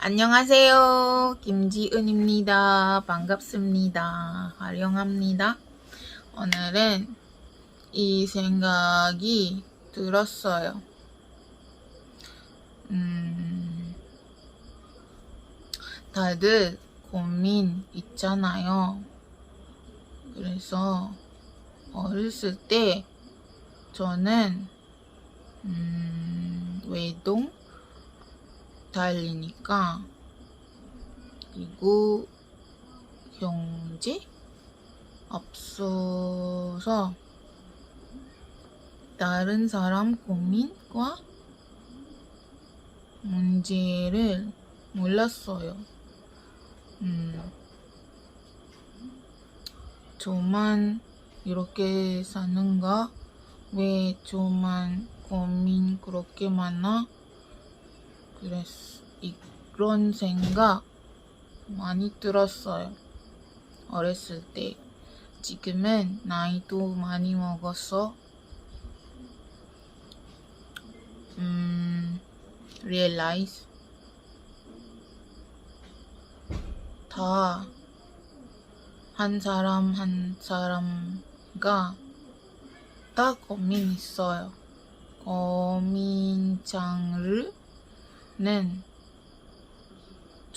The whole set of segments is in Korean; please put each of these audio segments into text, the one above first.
안녕하세요. 김지은입니다. 반갑습니다. 활용합니다. 오늘은 이 생각이 들었어요. 음, 다들 고민 있잖아요. 그래서 어렸을 때 저는 음, 외동 달리니까 그리고 형제 없어서 다른 사람 고민과 문제를 몰랐어요. 음, 저만 이렇게 사는가? 왜 저만 고민 그렇게 많아? 그랬, 이런 생각 많이 들었어요. 어렸을 때. 지금은 나이도 많이 먹어서, 음, realize. 다, 한 사람 한 사람가 다 고민 있어요. 고민 장르 는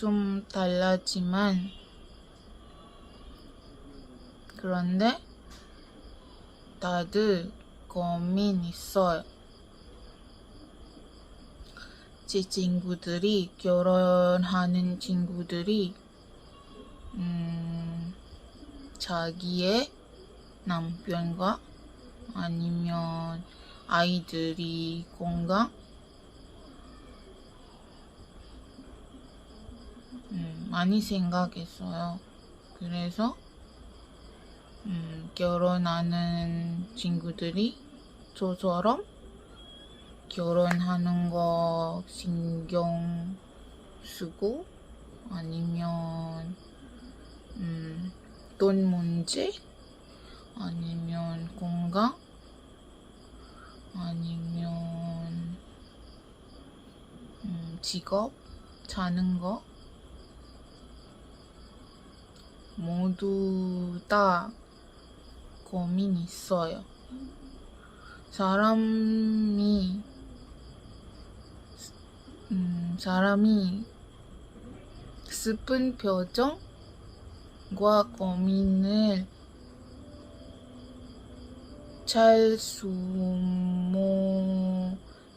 좀 달라지만 그런데 다들 고민 있어요. 제 친구들이 결혼하는 친구들이 음, 자기의 남편과 아니면 아이들이 건강 음, 많이 생각했어요. 그래서 음, 결혼하는 친구들이 저처럼 결혼하는 거 신경 쓰고 아니면 음, 돈 문제? 아니면 건강? 아니면 음, 직업? 자는 거 모두 다 고민 있어요. 사람이 음, 사람이 슬픈 표정과 고민을 잘 숨어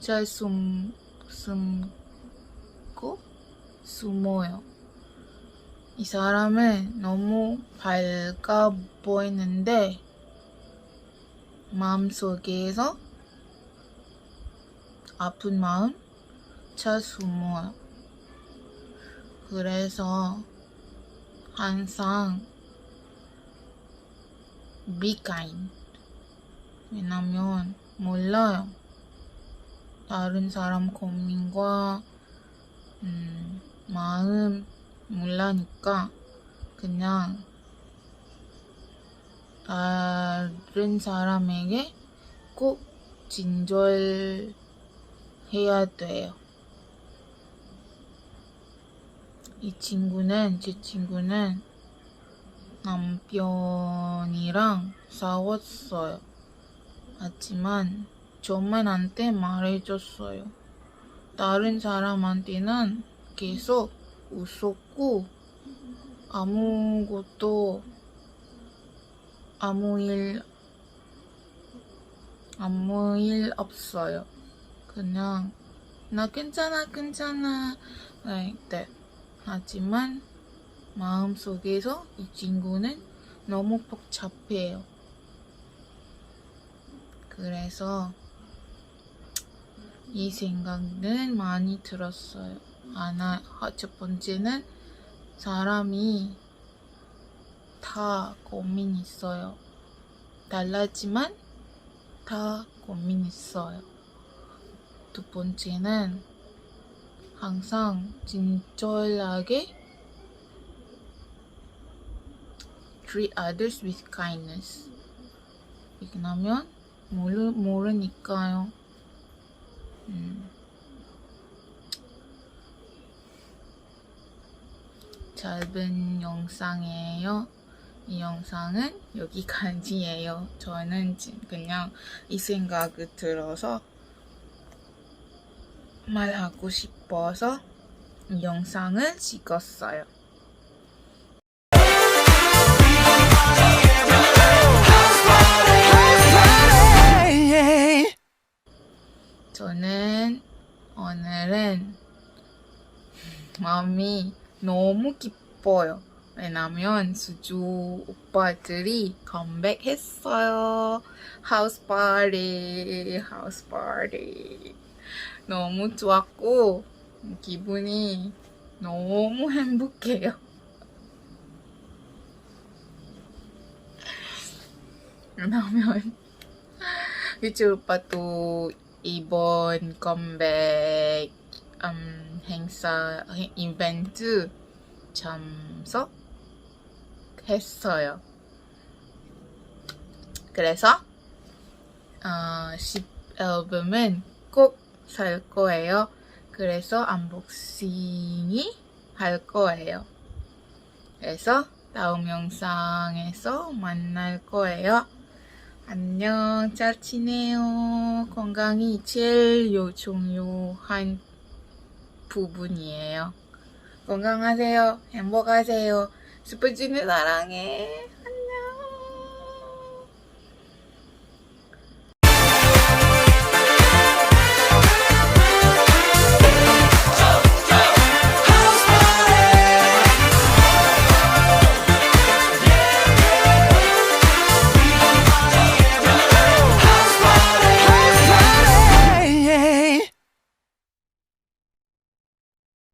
잘 숨, 숨고 숨어요. 이 사람은 너무 밝아 보이는데 마음속에서 아픈 마음 잘 숨어요. 그래서 항상 be kind. 왜냐면 몰라요. 다른 사람 고민과 음, 마음 몰라니까 그냥 다른 사람에게 꼭 진절해야 돼요. 이 친구는 제 친구는 남편이랑 싸웠어요. 하지만 저만한테 말해줬어요. 다른 사람한테는 계속 웃었고 아무것도 아무 일 아무 일 없어요. 그냥 나 괜찮아 괜찮아 like that. 하지만 마음속에서 이 친구는 너무 복잡해요. 그래서 이 생각은 많이 들었어요. 하나, 첫 번째는 사람이 다 고민 있어요. 달라지만 다 고민 있어요. 두 번째는 항상 진솔하게 treat others with kindness. 왜냐면 모르, 모르니까요. 음. 짧은 영상이에요. 이 영상은 여기까지예요. 저는 그냥 이 생각을 들어서 말하고 싶어서 이 영상을 찍었어요. 저는 오늘은 마음이 너무 기뻐요. 왜냐면 수주 오빠들이 컴백했어요. 하우스 파티, 하우스 파티. 너무 좋았고 기분이 너무 행복해요. 왜냐면 유치 오빠도 이번 컴백 음, 행사 행- 이벤트 참석했어요. 그래서 어, 10 앨범은 꼭 살 거예요. 그래서 언박싱이 할 거예요. 그래서 다음 영상에서 만날 거예요. 안녕, 잘 지내요. 건강이 제일 요 중요한 부분이에요. 건강하세요. 행복하세요. 스프진을 사랑해.